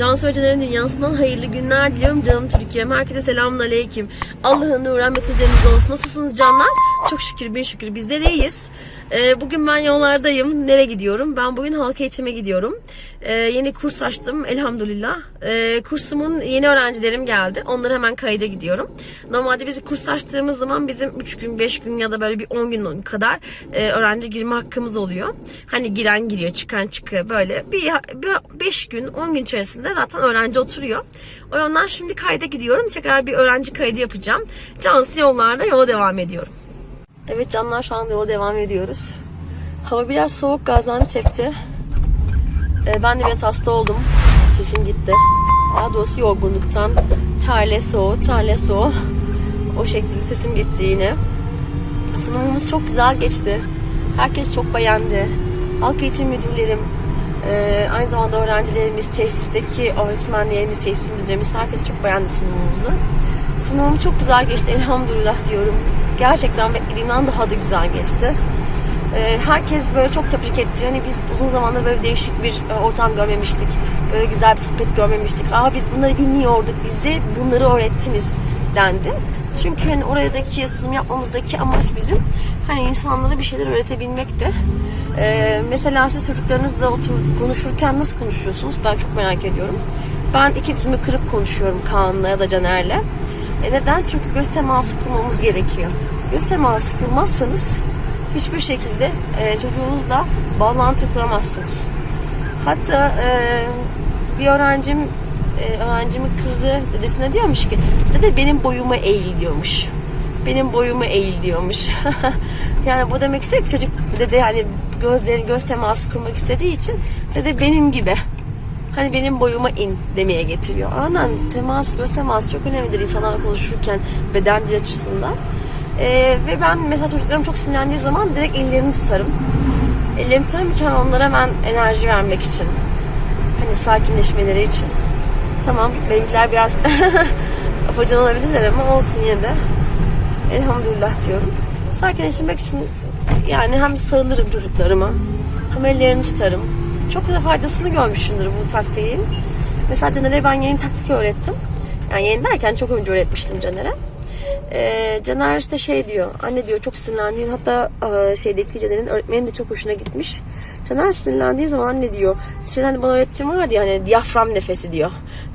Cansu ve Caner'in dünyasından hayırlı günler diliyorum. Canım Türkiye'm. Herkese selamun aleyküm. Allah'ın nuru rahmet üzerinize olsun. Nasılsınız canlar? Çok şükür bir şükür bizler iyiyiz. Ee, bugün ben yollardayım. Nereye gidiyorum? Ben bugün halk eğitime gidiyorum. Ee, yeni kurs açtım elhamdülillah. Ee, kursumun yeni öğrencilerim geldi. Onları hemen kayda gidiyorum. Normalde biz kurs açtığımız zaman bizim 3 gün, 5 gün ya da böyle bir 10 gün kadar e, öğrenci girme hakkımız oluyor. Hani giren giriyor, çıkan çıkıyor böyle. Bir 5 gün, 10 gün içerisinde zaten öğrenci oturuyor. O yönden şimdi kayda gidiyorum. Tekrar bir öğrenci kaydı yapacağım. Cansı yollarda yola devam ediyorum. Evet canlar şu anda yola devam ediyoruz. Hava biraz soğuk Gaziantep'te. Ee, ben de biraz hasta oldum. Sesim gitti. Daha doğrusu yorgunluktan. Terle soğuk, terle soğuk. O şekilde sesim gitti yine. Sunumumuz çok güzel geçti. Herkes çok beğendi. Halk eğitim müdürlerim, e, aynı zamanda öğrencilerimiz, tesisteki öğretmenlerimiz, tesis müdürlerimiz herkes çok beğendi sunumumuzu. Sunumum çok güzel geçti elhamdülillah diyorum. Gerçekten beklediğimden daha da güzel geçti. E, herkes böyle çok tebrik etti. Hani biz uzun zamandır böyle değişik bir e, ortam görmemiştik. Böyle güzel bir sohbet görmemiştik. Aa biz bunları bilmiyorduk. Bize bunları öğrettiniz dendi. Çünkü hani oradaki sunum yapmamızdaki amaç bizim hani insanlara bir şeyler öğretebilmekti. Ee, mesela siz çocuklarınızla otur konuşurken nasıl konuşuyorsunuz? Ben çok merak ediyorum. Ben iki dizimi kırıp konuşuyorum Kaan'la ya da Caner'le. E neden? Çünkü göz teması kurmamız gerekiyor. Göz teması kurmazsanız hiçbir şekilde e, çocuğunuzla bağlantı kuramazsınız. Hatta e, bir öğrencim e, öğrencimin kızı dedesine diyormuş ki dede benim boyuma eğil diyormuş. Benim boyuma eğil diyormuş. yani bu demek ki çocuk dede hani gözlerin göz teması kurmak istediği için dede benim gibi hani benim boyuma in demeye getiriyor. Aynen temas, göz teması çok önemlidir insanlarla konuşurken beden dil açısından. Ee, ve ben mesela çocuklarım çok sinirlendiği zaman direkt ellerini tutarım. Ellerimi tutarım ki onlara hemen enerji vermek için. Hani sakinleşmeleri için. Tamam benimkiler biraz afacan olabilirler ama olsun yine de. Elhamdülillah diyorum. Sakinleşmek için yani hem sarılırım çocuklarıma hem ellerini tutarım. Çok da faydasını görmüşümdür bu taktiğin. Mesela Caner'e ben yeni taktik öğrettim. Yani yeni derken çok önce öğretmiştim Caner'e. Ee, Caner işte şey diyor. Anne diyor çok sinirlendiğin hatta e, şeydeki Caner'in öğretmenin de çok hoşuna gitmiş. Caner sinirlendiği zaman anne diyor. Senin hani bana öğrettiğin var ya hani diyafram nefesi diyor.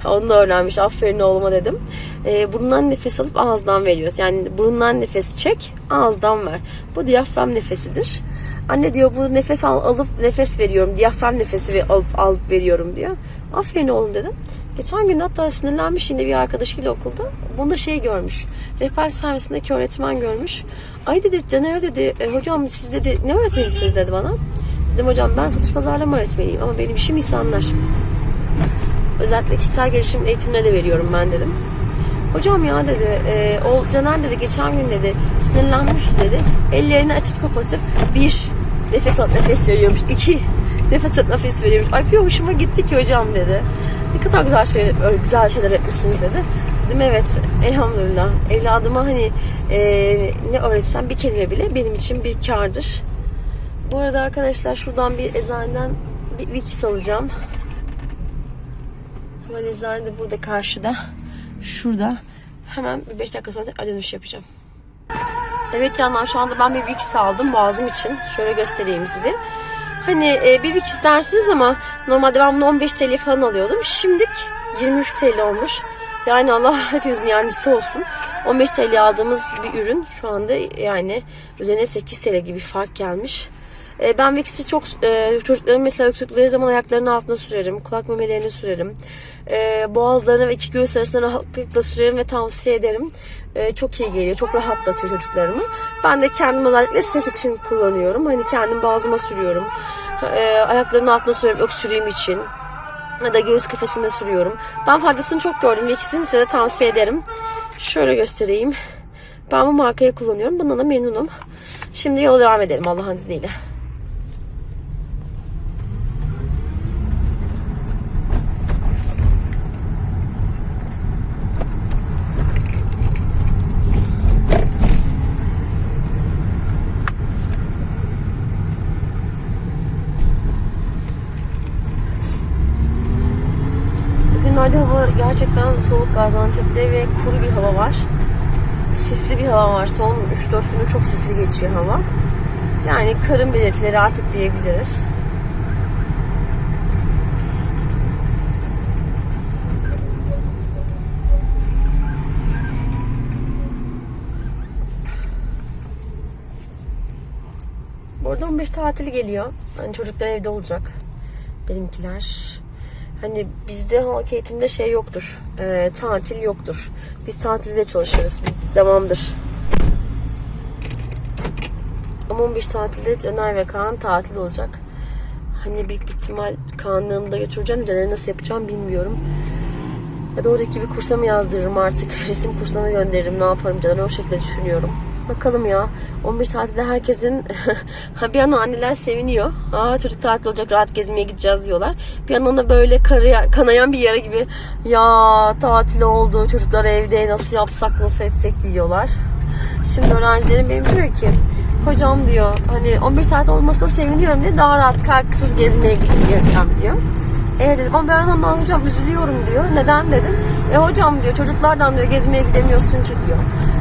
Onu da öğrenmiş. Aferin oğluma dedim. Ee, burundan nefes alıp ağızdan veriyoruz. Yani burundan nefes çek ağızdan ver. Bu diyafram nefesidir. Anne diyor bu nefes al, alıp nefes veriyorum. Diyafram nefesi ve alıp alıp veriyorum diyor. Aferin oğlum dedim. Geçen gün hatta sinirlenmiş yine bir arkadaşıyla okulda. Bunda şey görmüş. Rehber servisindeki öğretmen görmüş. Ay dedi Caner dedi e, hocam siz dedi ne öğretmenisiniz dedi bana. Dedim hocam ben satış pazarlama öğretmeniyim ama benim işim insanlar. Özellikle kişisel gelişim eğitimleri de veriyorum ben dedim. Hocam ya dedi, e, o Caner dedi geçen gün dedi sinirlenmiş dedi. Ellerini açıp kapatıp bir nefes alıp nefes veriyormuş. iki nefes alıp nefes veriyormuş. Ay bir hoşuma gitti ki hocam dedi. Ne kadar güzel şey, güzel şeyler etmişsiniz dedi. Dedim evet elhamdülillah. Evladıma hani e, ne öğretsem bir kelime bile benim için bir kardır. Bu arada arkadaşlar şuradan bir eczaneden bir Vicks alacağım. Hemen eczane de burada karşıda. Şurada. Hemen bir 5 dakika sonra tekrar yapacağım. Evet canlar şu anda ben bir Vicks aldım boğazım için. Şöyle göstereyim size. Hani e, bir Vicks dersiniz ama normalde ben bunu 15 TL falan alıyordum. Şimdilik 23 TL olmuş. Yani Allah hepimizin yardımcısı olsun. 15 TL aldığımız bir ürün şu anda yani üzerine 8 TL gibi fark gelmiş. E, ben Vicks'i çok e, çocukların mesela öksürdükleri zaman ayaklarının altına sürerim. Kulak memelerine sürerim. E, boğazlarına ve iki göğüs arasına rahatlıkla sürerim ve tavsiye ederim. E, çok iyi geliyor. Çok rahatlatıyor çocuklarımı. Ben de kendim özellikle ses için kullanıyorum. Hani kendim boğazıma sürüyorum. E, ayaklarının altına sürerim öksürüğüm için. Ya da göğüs kafesine sürüyorum. Ben faydasını çok gördüm. Vicks'in size de tavsiye ederim. Şöyle göstereyim. Ben bu markayı kullanıyorum. Bundan da memnunum. Şimdi yola devam edelim Allah'ın izniyle. Gaziantep'te ve kuru bir hava var. Sisli bir hava var. Son 3-4 günü çok sisli geçiyor hava. Yani karın belirtileri artık diyebiliriz. Bu arada 15 tatili geliyor. Hani çocuklar evde olacak. Benimkiler. Hani bizde halk eğitimde şey yoktur. e, tatil yoktur. Biz tatilde çalışırız. Biz devamdır. Ama 15 tatilde Caner ve Kaan tatil olacak. Hani büyük bir ihtimal Kaan'ı da götüreceğim. Caner'i nasıl yapacağım bilmiyorum. Ya da oradaki bir kursa mı yazdırırım artık. Resim kursuna mı gönderirim ne yaparım Caner'i o şekilde düşünüyorum. Bakalım ya. 15 tatilde herkesin bir yandan anneler seviniyor. Aa çocuk tatil olacak rahat gezmeye gideceğiz diyorlar. Bir yandan da böyle karaya, kanayan bir yara gibi ya tatil oldu çocuklar evde nasıl yapsak nasıl etsek diyorlar. Şimdi öğrencilerim benim diyor ki hocam diyor hani 15 saat olmasına seviniyorum diye daha rahat kaygısız gezmeye gidip geleceğim diyor. E dedim ama ben ondan hocam üzülüyorum diyor. Neden dedim. E hocam diyor çocuklardan diyor gezmeye gidemiyorsun ki diyor.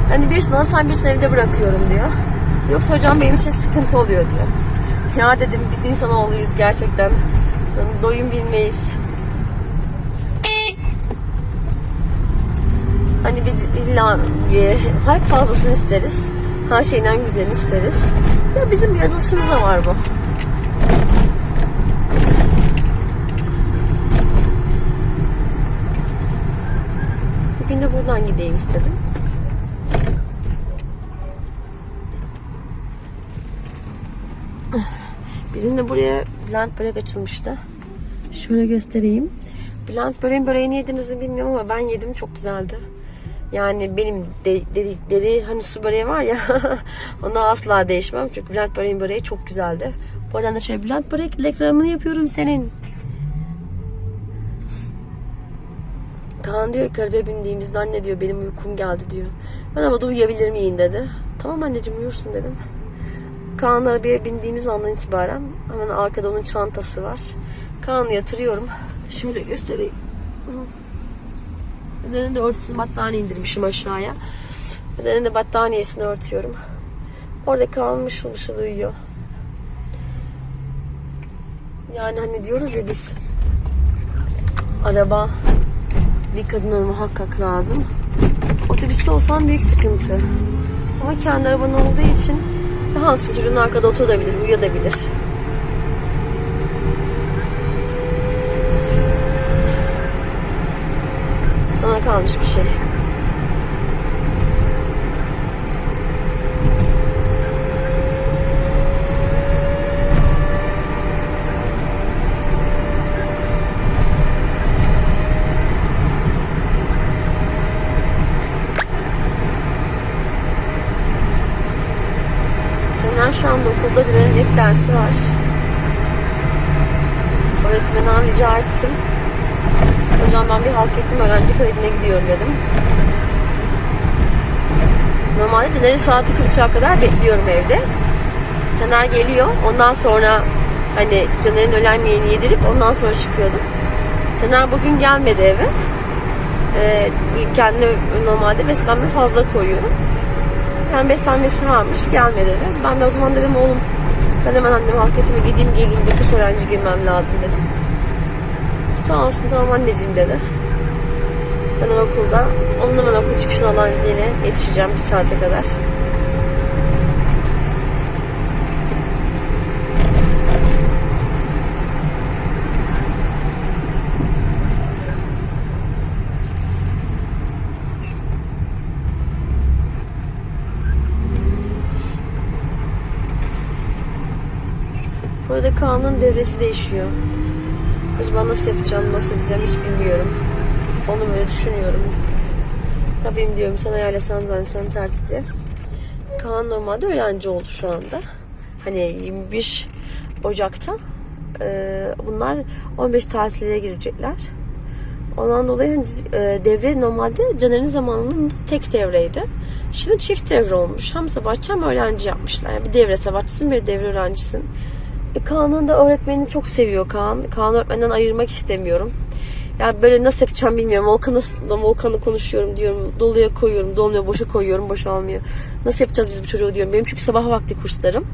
Hani birisini alırsan birisini evde bırakıyorum diyor. Yoksa hocam benim için sıkıntı oluyor diyor. Ya dedim biz insanoğluyuz gerçekten. Yani doyum bilmeyiz. Hani biz illa hayat fazlasını isteriz. Her şeyin en güzelini isteriz. Ya bizim bir yazılışımız da var bu. Bugün de buradan gideyim istedim. Bizim de buraya Bülent börek açılmıştı. Şöyle göstereyim. Bülent böreğin böreğini yediniz mi bilmiyorum ama ben yedim çok güzeldi. Yani benim de, dedikleri hani su böreği var ya ona asla değişmem. Çünkü Bülent böreğin böreği çok güzeldi. Bu arada da şey Bülent börek reklamını yapıyorum senin. Kaan diyor ki arabaya bindiğimizde anne diyor benim uykum geldi diyor. Ben ama da uyuyabilir miyim dedi. Tamam anneciğim uyursun dedim. Kaan arabaya bindiğimiz andan itibaren hemen arkada onun çantası var. Kaan'ı yatırıyorum. Şöyle göstereyim. Üzerine de örtüsünü battaniye indirmişim aşağıya. Üzerine de battaniyesini örtüyorum. Orada Kaan mışıl mışıl uyuyor. Yani hani diyoruz ya biz araba bir kadına muhakkak lazım. Otobüste olsam büyük sıkıntı. Ama kendi araban olduğu için Hansın çocuğun arkada oturabilir, uyuyabilir. Sana kalmış bir şey. Caner Caner'in ilk dersi var. Öğretmene rica ettim. Hocam ben bir halk eğitim öğrenci kaydına gidiyorum dedim. Normalde Caner'i saat 2.30'a kadar bekliyorum evde. Caner geliyor. Ondan sonra hani Caner'in öğlen yemeğini yedirip ondan sonra çıkıyordum. Caner bugün gelmedi eve. Ee, kendine normalde beslenme fazla koyuyorum. Yani beslenmesi varmış gelmedi eve. Ben de o zaman dedim oğlum ben hemen annem halk eğitime gideyim geleyim birkaç öğrenci girmem lazım dedim. Sağ olsun tamam anneciğim dedi. Caner okulda. Onun hemen okul çıkışına alan izniyle yetişeceğim bir saate kadar. Bu arada Kaan'ın devresi değişiyor. Acaba nasıl yapacağım, nasıl edeceğim hiç bilmiyorum. Onu böyle düşünüyorum. Rabbim diyorum sen ayarlasan zaten sen tertiple. Kaan normalde öğrenci oldu şu anda. Hani 21 Ocak'ta. Ee, bunlar 15 tatile girecekler. Ondan dolayı hani, e, devre normalde Caner'in zamanında tek devreydi. Şimdi çift devre olmuş. Hem sabahçı hem öğrenci yapmışlar. Yani bir devre sabahçısın bir devre öğrencisin. Kaan'ın da öğretmenini çok seviyor Kaan. Kaan öğretmenden ayırmak istemiyorum. Yani böyle nasıl yapacağım bilmiyorum. Volkan'ı, Volkan'la konuşuyorum diyorum. Doluya koyuyorum, dolmuyor, boşa koyuyorum, boşalmıyor. Nasıl yapacağız biz bu çocuğu diyorum. Benim çünkü sabah vakti kurslarım.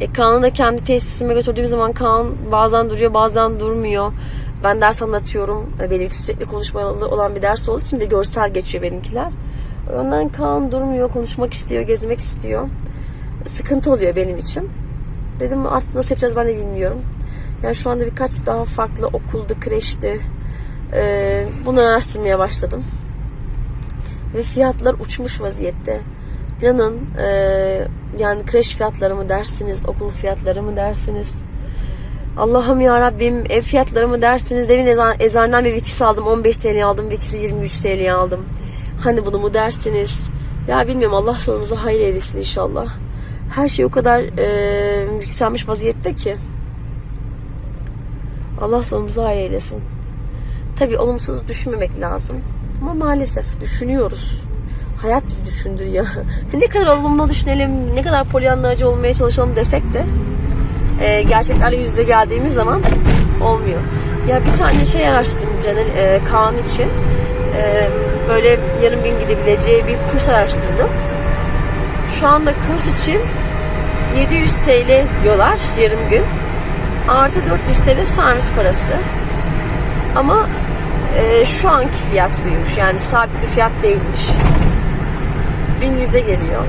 E, Kaan'ı da kendi tesisime götürdüğüm zaman Kaan bazen duruyor, bazen durmuyor. Ben ders anlatıyorum. E, Benim sürekli konuşmalı olan bir ders olduğu için de görsel geçiyor benimkiler. Ondan Kaan durmuyor, konuşmak istiyor, gezmek istiyor. Sıkıntı oluyor benim için. Dedim artık nasıl yapacağız ben de bilmiyorum. Yani şu anda birkaç daha farklı okuldu, kreşti. Ee, bunları araştırmaya başladım. Ve fiyatlar uçmuş vaziyette. İnanın e, yani kreş fiyatları mı dersiniz, okul fiyatları mı dersiniz? Allah'ım ya Rabbim ev fiyatları mı dersiniz? Evin eza- eczaneden bir vikisi aldım 15 TL aldım, vikisi 23 TL aldım. Hani bunu mu dersiniz? Ya bilmiyorum Allah sonumuza hayır eylesin inşallah. Her şey o kadar e, yükselmiş vaziyette ki. Allah sonumuza hayır eylesin. Tabii olumsuz düşünmemek lazım. Ama maalesef düşünüyoruz. Hayat bizi düşündürüyor. ne kadar olumlu düşünelim, ne kadar polyanlacı olmaya çalışalım desek de e, gerçeklerle yüzde geldiğimiz zaman olmuyor. Ya bir tane şey araştırdım Caner, e, Kaan için. E, böyle yarım gün gidebileceği bir kurs araştırdım. Şu anda kurs için 700 TL diyorlar yarım gün. Artı 400 TL servis parası. Ama e, şu anki fiyat büyümüş. Yani sabit bir fiyat değilmiş. 1100'e geliyor.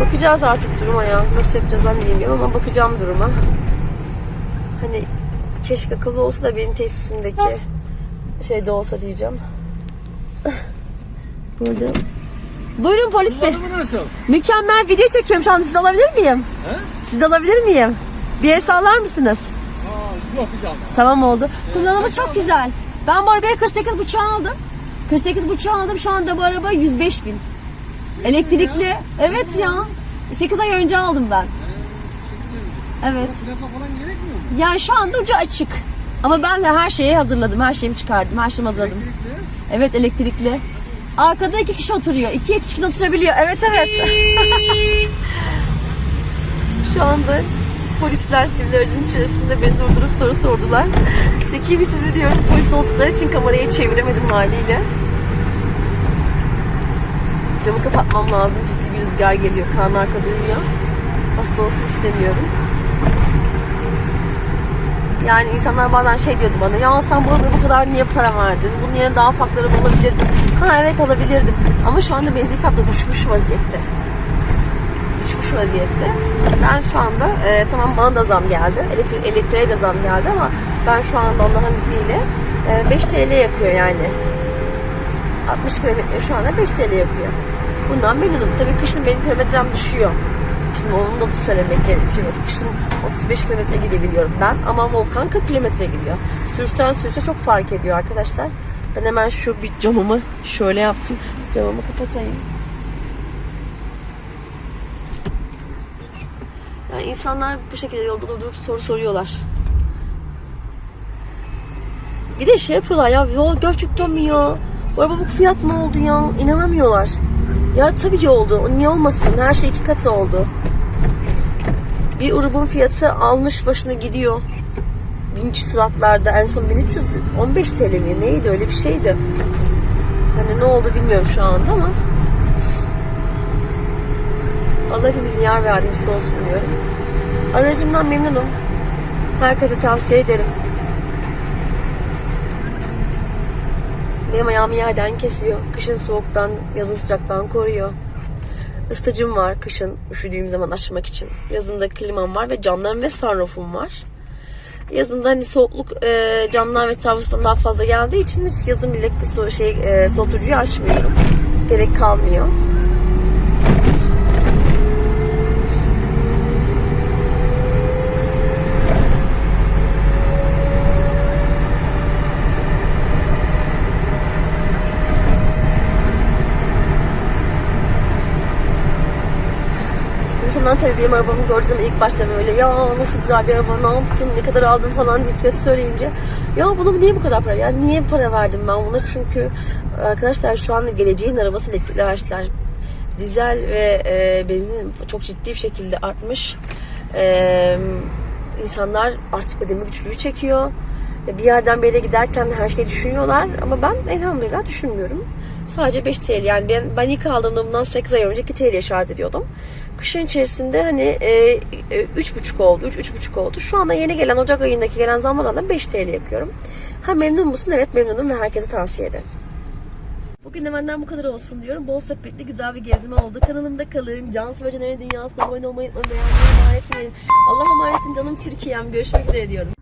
Bakacağız artık duruma ya. Nasıl yapacağız ben de bilmiyorum ama bakacağım duruma. Hani keşke akıllı olsa da benim tesisimdeki şeyde olsa diyeceğim. Burada. Buyurun polis bey. Kullanımı nasıl? Mükemmel video çekiyorum şu anda. Siz alabilir miyim? He? Siz alabilir miyim? Bir el sallar mısınız? Aa, yok biz almadık. Tamam oldu. Kullanımı kaç çok aldın? güzel. Ben bu arabaya 48 buçuğu aldım. 48 buçuğu aldım. Şu anda bu araba 105 bin. Elektrikli. Evet ya. 8 ay önce aldım ben. 8 ay önce. Evet. Plaka falan gerekmiyor mu? Yani şu anda ucu açık. Ama ben de her şeyi hazırladım. Her şeyimi çıkardım. Her şeyimi hazırladım. Elektrikli. Evet elektrikli. Arkada iki kişi oturuyor. İki yetişkin oturabiliyor. Evet evet. Şu anda polisler sivil aracın içerisinde beni durdurup soru sordular. Çekeyim sizi diyorum. Polis oldukları için kamerayı çeviremedim haliyle. Camı kapatmam lazım. Ciddi bir rüzgar geliyor. Kaan arkada uyuyor. Hasta olsun istemiyorum. Yani insanlar bazen şey diyordu bana ya sen burada bu kadar niye para verdin? Bunun yerine daha farkları bulabilirdin. Ha evet alabilirdim. Ama şu anda benzin fiyatları uçmuş vaziyette. Uçmuş vaziyette. Ben şu anda e, tamam bana da zam geldi. Elektri elektriğe de zam geldi ama ben şu anda Allah'ın izniyle e, 5 TL yapıyor yani. 60 kilometre şu anda 5 TL yapıyor. Bundan memnunum. Tabii kışın benim kilometrem düşüyor. Şimdi onu da söylemek gerekiyor. Kışın 35 kilometre gidebiliyorum ben ama Volkan 40 kilometre gidiyor. Sürüşten sürüşe çok fark ediyor arkadaşlar. Ben hemen şu bir camımı şöyle yaptım. Camımı kapatayım. Yani insanlar bu şekilde yolda durdurup soru soruyorlar. Bir de şey yapıyorlar ya yol gerçekten mi ya? Bu araba bu fiyat mı oldu ya? İnanamıyorlar. Ya tabii ki oldu. Niye olmasın? Her şey iki katı oldu. Bir grubun fiyatı almış başını gidiyor. 1000 küsuratlarda en son 1315 TL mi neydi öyle bir şeydi. Hani ne oldu bilmiyorum şu anda ama Allah hepimizin yar ve yardımcısı olsun diyorum. Aracımdan memnunum. Herkese tavsiye ederim. Benim ayağımı yerden kesiyor. Kışın soğuktan, yazın sıcaktan koruyor. Isıtıcım var kışın üşüdüğüm zaman açmak için. Yazında klimam var ve camlarım ve sunroofum var. Yazında hani soğukluk e, camlar ve sunrooftan daha fazla geldiği için hiç yazın bile so şey e, soğutucuyu açmıyorum. Gerek kalmıyor. İnsanlar tabii benim arabamı gördüğü zaman ilk başta böyle ya nasıl güzel bir araba ne yaptın ne kadar aldın? falan diye fiyatı söyleyince ya bunu niye bu kadar para? Ya niye para verdim ben buna? Çünkü arkadaşlar şu anda geleceğin arabası elektrikli araçlar. Dizel ve e, benzin çok ciddi bir şekilde artmış. E, insanlar artık ödeme güçlüğü çekiyor. Bir yerden bir yere giderken her şeyi düşünüyorlar ama ben elhamdülillah düşünmüyorum. Sadece 5 TL yani ben, ben ilk aldığımda bundan 8 ay önce 2 TL'ye şarj ediyordum. Kışın içerisinde hani e, e, 3,5 oldu, 3-3,5 oldu. Şu anda yeni gelen Ocak ayındaki gelen da 5 TL yakıyorum. Ha memnun musun? Evet memnunum ve herkese tavsiye ederim. Bugün de benden bu kadar olsun diyorum. Bol sohbetli güzel bir gezme oldu. Kanalımda kalın. Cansu ve Caner'in dünyasına abone olmayı. Beğenmeyi emanet. Allah'a emanetsin canım Türkiye'm. Görüşmek üzere diyorum.